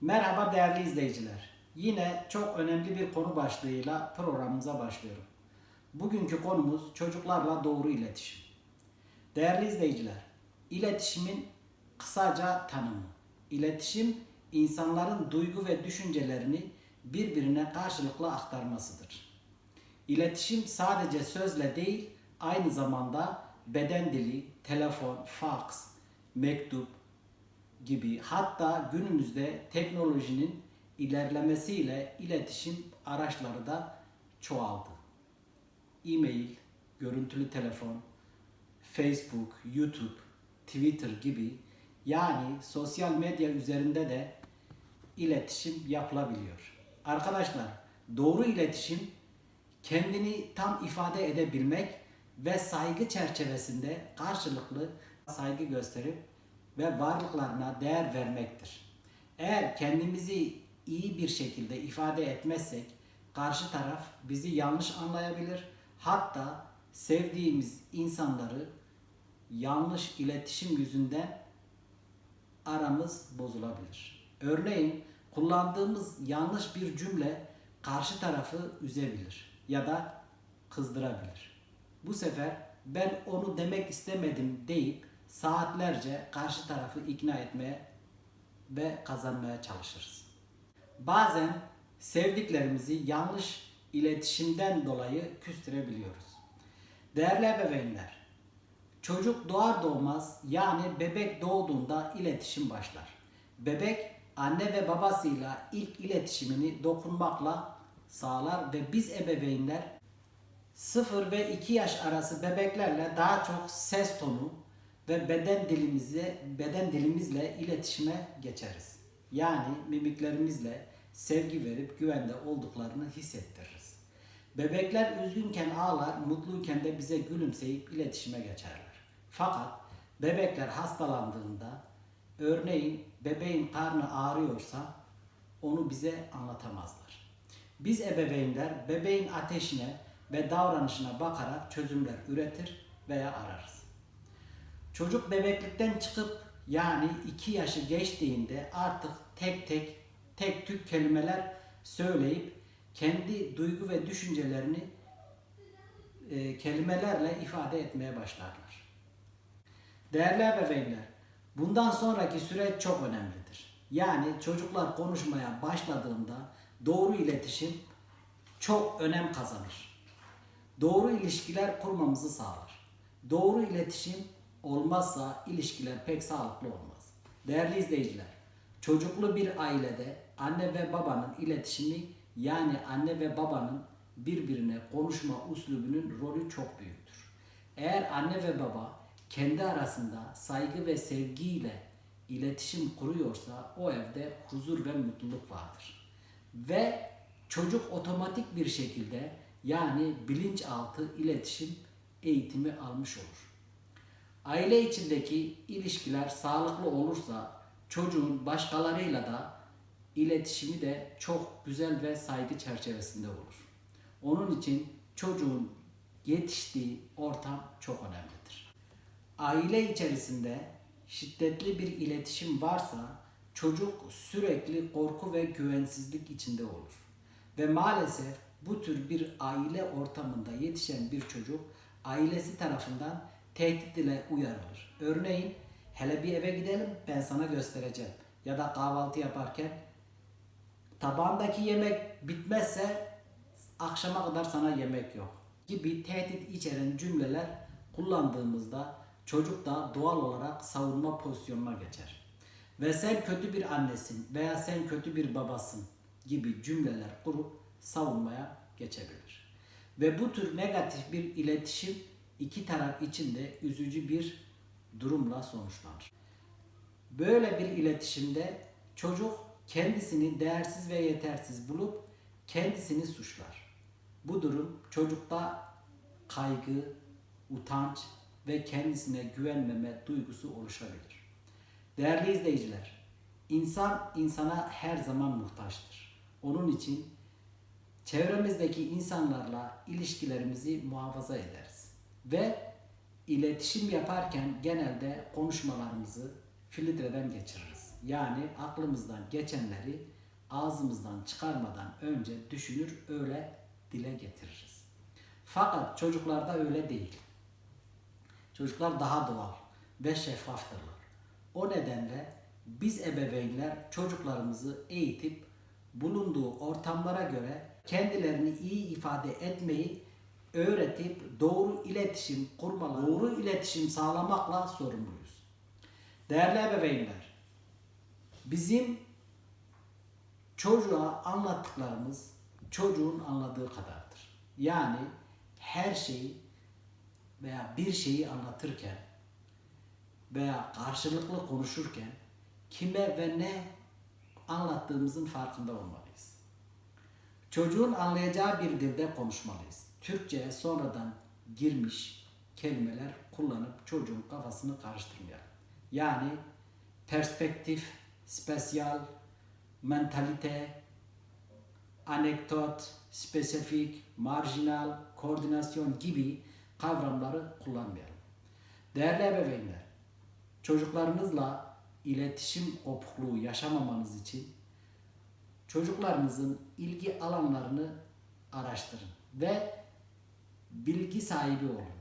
Merhaba değerli izleyiciler. Yine çok önemli bir konu başlığıyla programımıza başlıyorum. Bugünkü konumuz çocuklarla doğru iletişim. Değerli izleyiciler, iletişimin kısaca tanımı. İletişim insanların duygu ve düşüncelerini birbirine karşılıklı aktarmasıdır. İletişim sadece sözle değil, aynı zamanda beden dili, telefon, faks, mektup gibi hatta günümüzde teknolojinin ilerlemesiyle iletişim araçları da çoğaldı. E-mail, görüntülü telefon, Facebook, YouTube, Twitter gibi yani sosyal medya üzerinde de iletişim yapılabiliyor. Arkadaşlar doğru iletişim kendini tam ifade edebilmek ve saygı çerçevesinde karşılıklı saygı gösterip ve varlıklarına değer vermektir. Eğer kendimizi iyi bir şekilde ifade etmezsek karşı taraf bizi yanlış anlayabilir. Hatta sevdiğimiz insanları yanlış iletişim yüzünden aramız bozulabilir. Örneğin kullandığımız yanlış bir cümle karşı tarafı üzebilir ya da kızdırabilir. Bu sefer ben onu demek istemedim deyip saatlerce karşı tarafı ikna etmeye ve kazanmaya çalışırız. Bazen sevdiklerimizi yanlış iletişimden dolayı küstürebiliyoruz. Değerli ebeveynler, çocuk doğar doğmaz yani bebek doğduğunda iletişim başlar. Bebek anne ve babasıyla ilk iletişimini dokunmakla sağlar ve biz ebeveynler 0 ve 2 yaş arası bebeklerle daha çok ses tonu ve beden dilimizi beden dilimizle iletişime geçeriz. Yani mimiklerimizle sevgi verip güvende olduklarını hissettiririz. Bebekler üzgünken ağlar, mutluyken de bize gülümseyip iletişime geçerler. Fakat bebekler hastalandığında örneğin bebeğin karnı ağrıyorsa onu bize anlatamazlar. Biz ebeveynler bebeğin ateşine ve davranışına bakarak çözümler üretir veya ararız. Çocuk bebeklikten çıkıp yani 2 yaşı geçtiğinde artık tek tek tek tük kelimeler söyleyip kendi duygu ve düşüncelerini e, kelimelerle ifade etmeye başlarlar. Değerli ebeveynler, bundan sonraki süreç çok önemlidir. Yani çocuklar konuşmaya başladığında doğru iletişim çok önem kazanır. Doğru ilişkiler kurmamızı sağlar. Doğru iletişim olmazsa ilişkiler pek sağlıklı olmaz. Değerli izleyiciler, çocuklu bir ailede anne ve babanın iletişimi yani anne ve babanın birbirine konuşma uslubunun rolü çok büyüktür. Eğer anne ve baba kendi arasında saygı ve sevgiyle iletişim kuruyorsa o evde huzur ve mutluluk vardır. Ve çocuk otomatik bir şekilde yani bilinçaltı iletişim eğitimi almış olur. Aile içindeki ilişkiler sağlıklı olursa çocuğun başkalarıyla da iletişimi de çok güzel ve saygı çerçevesinde olur. Onun için çocuğun yetiştiği ortam çok önemlidir. Aile içerisinde şiddetli bir iletişim varsa çocuk sürekli korku ve güvensizlik içinde olur. Ve maalesef bu tür bir aile ortamında yetişen bir çocuk ailesi tarafından tehdit ile uyarılır. Örneğin hele bir eve gidelim ben sana göstereceğim. Ya da kahvaltı yaparken tabağındaki yemek bitmezse akşama kadar sana yemek yok gibi tehdit içeren cümleler kullandığımızda çocuk da doğal olarak savunma pozisyonuna geçer. Ve sen kötü bir annesin veya sen kötü bir babasın gibi cümleler kurup savunmaya geçebilir. Ve bu tür negatif bir iletişim iki taraf için de üzücü bir durumla sonuçlanır. Böyle bir iletişimde çocuk kendisini değersiz ve yetersiz bulup kendisini suçlar. Bu durum çocukta kaygı, utanç ve kendisine güvenmeme duygusu oluşabilir. Değerli izleyiciler, insan insana her zaman muhtaçtır. Onun için çevremizdeki insanlarla ilişkilerimizi muhafaza ederiz. Ve iletişim yaparken genelde konuşmalarımızı filtreden geçiririz. Yani aklımızdan geçenleri ağzımızdan çıkarmadan önce düşünür öyle dile getiririz. Fakat çocuklarda öyle değil. Çocuklar daha doğal ve şeffaftırlar. O nedenle biz ebeveynler çocuklarımızı eğitip bulunduğu ortamlara göre kendilerini iyi ifade etmeyi öğretip doğru iletişim kurmalı, doğru iletişim sağlamakla sorumluyuz. Değerli ebeveynler, bizim çocuğa anlattıklarımız çocuğun anladığı kadardır. Yani her şeyi veya bir şeyi anlatırken veya karşılıklı konuşurken kime ve ne anlattığımızın farkında olmalıyız. Çocuğun anlayacağı bir dilde konuşmalıyız. Türkçe'ye sonradan girmiş kelimeler kullanıp çocuğun kafasını karıştırmayalım. Yani perspektif, spesyal, mentalite, anekdot, spesifik, marjinal, koordinasyon gibi kavramları kullanmayalım. Değerli ebeveynler, çocuklarınızla iletişim kopukluğu yaşamamanız için çocuklarınızın ilgi alanlarını araştırın ve bilgi sahibi olun.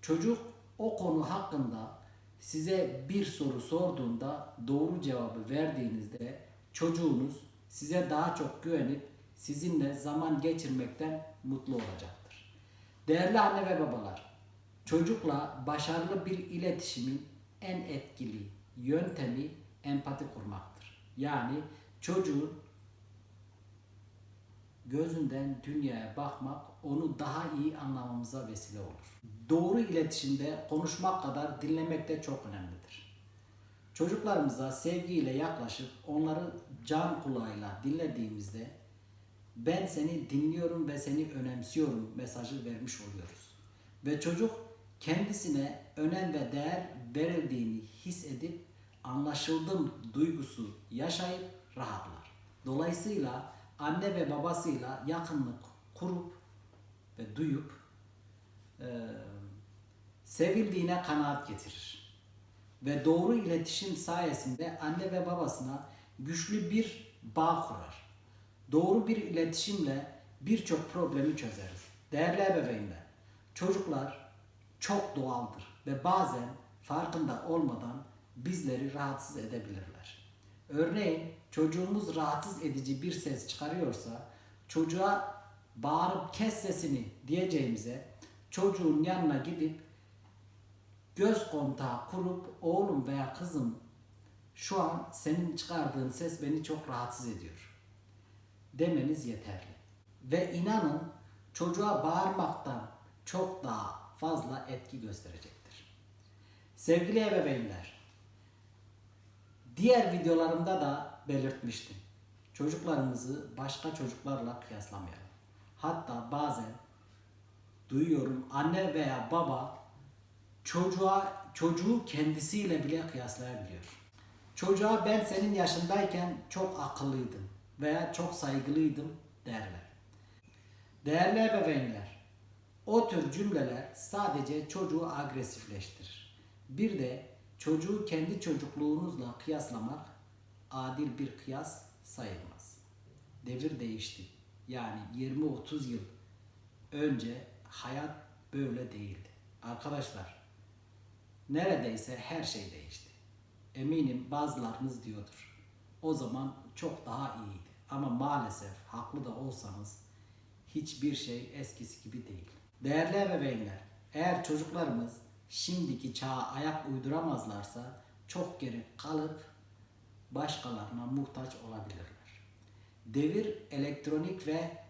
Çocuk o konu hakkında size bir soru sorduğunda doğru cevabı verdiğinizde çocuğunuz size daha çok güvenip sizinle zaman geçirmekten mutlu olacaktır. Değerli anne ve babalar, çocukla başarılı bir iletişimin en etkili yöntemi empati kurmaktır. Yani çocuğun gözünden dünyaya bakmak onu daha iyi anlamamıza vesile olur. Doğru iletişimde konuşmak kadar dinlemek de çok önemlidir. Çocuklarımıza sevgiyle yaklaşıp onları can kulağıyla dinlediğimizde ben seni dinliyorum ve seni önemsiyorum mesajı vermiş oluyoruz. Ve çocuk kendisine önem ve değer verildiğini hissedip anlaşıldım duygusu yaşayıp rahatlar. Dolayısıyla anne ve babasıyla yakınlık kurup ve duyup e, sevildiğine kanaat getirir. Ve doğru iletişim sayesinde anne ve babasına güçlü bir bağ kurar. Doğru bir iletişimle birçok problemi çözeriz. Değerli ebeveynler, çocuklar çok doğaldır ve bazen farkında olmadan bizleri rahatsız edebilirler. Örneğin çocuğumuz rahatsız edici bir ses çıkarıyorsa çocuğa bağırıp kes sesini diyeceğimize çocuğun yanına gidip göz kontağı kurup oğlum veya kızım şu an senin çıkardığın ses beni çok rahatsız ediyor demeniz yeterli. Ve inanın çocuğa bağırmaktan çok daha fazla etki gösterecektir. Sevgili ebeveynler, diğer videolarımda da belirtmiştim. Çocuklarımızı başka çocuklarla kıyaslamayalım. Hatta bazen duyuyorum anne veya baba çocuğa çocuğu kendisiyle bile kıyaslayabiliyor. Çocuğa ben senin yaşındayken çok akıllıydım veya çok saygılıydım derler. Değerli ebeveynler, o tür cümleler sadece çocuğu agresifleştirir. Bir de çocuğu kendi çocukluğunuzla kıyaslamak adil bir kıyas sayılmaz. Devir değişti. Yani 20-30 yıl önce hayat böyle değildi. Arkadaşlar, neredeyse her şey değişti. Eminim bazılarınız diyordur. O zaman çok daha iyiydi. Ama maalesef haklı da olsanız hiçbir şey eskisi gibi değil. Değerli ebeveynler, eğer çocuklarımız şimdiki çağa ayak uyduramazlarsa çok geri kalıp başkalarına muhtaç olabilirler. Devir elektronik ve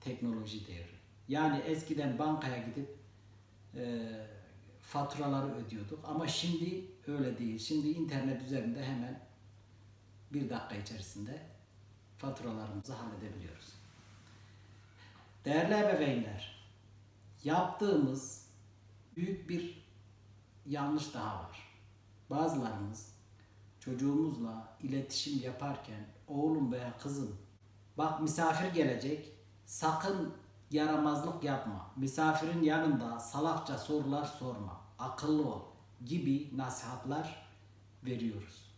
teknoloji devri. Yani eskiden bankaya gidip e, faturaları ödüyorduk ama şimdi öyle değil. Şimdi internet üzerinde hemen bir dakika içerisinde faturalarımızı halledebiliyoruz. Değerli ebeveynler, yaptığımız büyük bir yanlış daha var. Bazılarımız çocuğumuzla iletişim yaparken oğlum veya kızım bak misafir gelecek sakın yaramazlık yapma. Misafirin yanında salakça sorular sorma. Akıllı ol gibi nasihatler veriyoruz.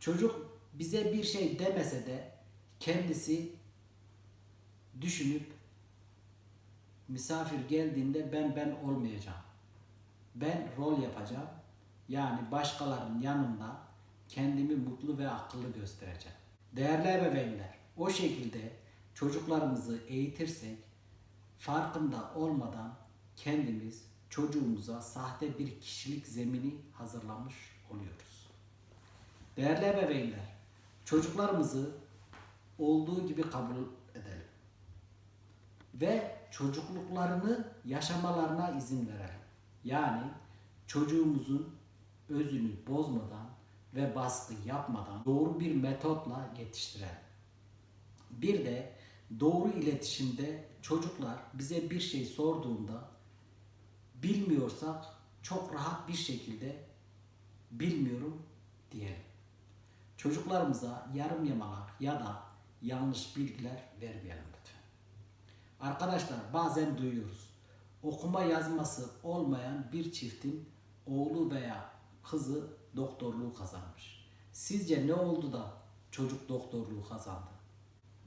Çocuk bize bir şey demese de kendisi düşünüp misafir geldiğinde ben ben olmayacağım. Ben rol yapacağım. Yani başkalarının yanında kendimi mutlu ve akıllı göstereceğim. Değerli ebeveynler, o şekilde çocuklarımızı eğitirsek farkında olmadan kendimiz çocuğumuza sahte bir kişilik zemini hazırlamış oluyoruz. Değerli ebeveynler, çocuklarımızı olduğu gibi kabul edelim. Ve çocukluklarını yaşamalarına izin verelim. Yani çocuğumuzun özünü bozmadan ve baskı yapmadan doğru bir metotla yetiştirelim. Bir de doğru iletişimde çocuklar bize bir şey sorduğunda bilmiyorsak çok rahat bir şekilde bilmiyorum diyelim. Çocuklarımıza yarım yamalak ya da yanlış bilgiler vermeyelim lütfen. Arkadaşlar bazen duyuyoruz. Okuma yazması olmayan bir çiftin oğlu veya kızı doktorluğu kazanmış. Sizce ne oldu da çocuk doktorluğu kazandı?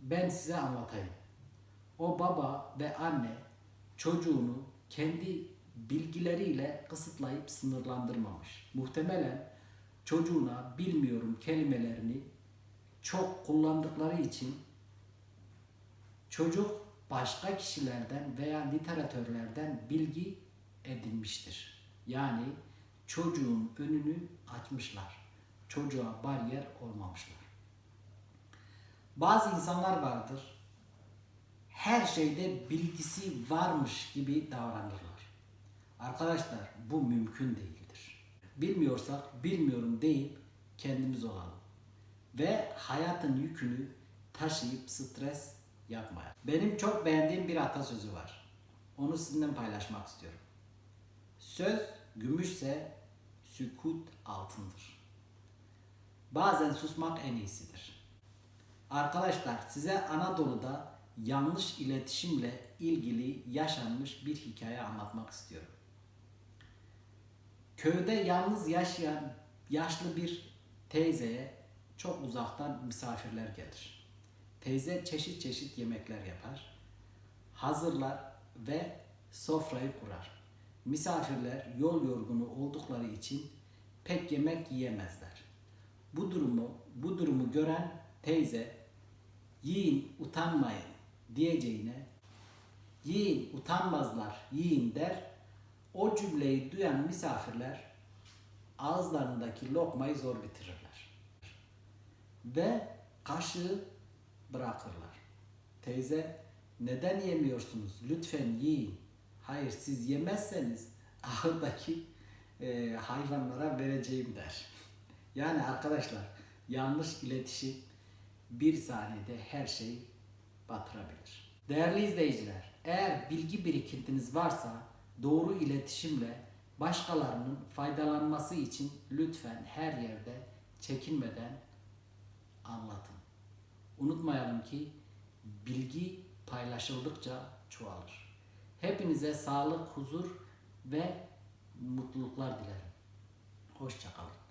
Ben size anlatayım. O baba ve anne çocuğunu kendi bilgileriyle kısıtlayıp sınırlandırmamış. Muhtemelen çocuğuna bilmiyorum kelimelerini çok kullandıkları için çocuk başka kişilerden veya literatörlerden bilgi edinmiştir. Yani çocuğun önünü açmışlar. Çocuğa bariyer olmamışlar. Bazı insanlar vardır. Her şeyde bilgisi varmış gibi davranırlar. Arkadaşlar bu mümkün değildir. Bilmiyorsak bilmiyorum deyip kendimiz olalım. Ve hayatın yükünü taşıyıp stres yapmayalım. Benim çok beğendiğim bir atasözü var. Onu sizinle paylaşmak istiyorum. Söz gümüşse sükut altındır. Bazen susmak en iyisidir. Arkadaşlar size Anadolu'da yanlış iletişimle ilgili yaşanmış bir hikaye anlatmak istiyorum. Köyde yalnız yaşayan yaşlı bir teyzeye çok uzaktan misafirler gelir. Teyze çeşit çeşit yemekler yapar, hazırlar ve sofrayı kurar. Misafirler yol yorgunu oldukları için pek yemek yiyemezler. Bu durumu bu durumu gören teyze yiyin utanmayın diyeceğine yiyin utanmazlar yiyin der. O cümleyi duyan misafirler ağızlarındaki lokmayı zor bitirirler. Ve kaşığı bırakırlar. Teyze neden yemiyorsunuz? Lütfen yiyin. Hayır siz yemezseniz ahırdaki e, hayvanlara vereceğim der. Yani arkadaşlar yanlış iletişim bir saniyede her şeyi batırabilir. Değerli izleyiciler, eğer bilgi birikintiniz varsa doğru iletişimle başkalarının faydalanması için lütfen her yerde çekinmeden anlatın. Unutmayalım ki bilgi paylaşıldıkça çoğalır. Hepinize sağlık, huzur ve mutluluklar dilerim. Hoşçakalın.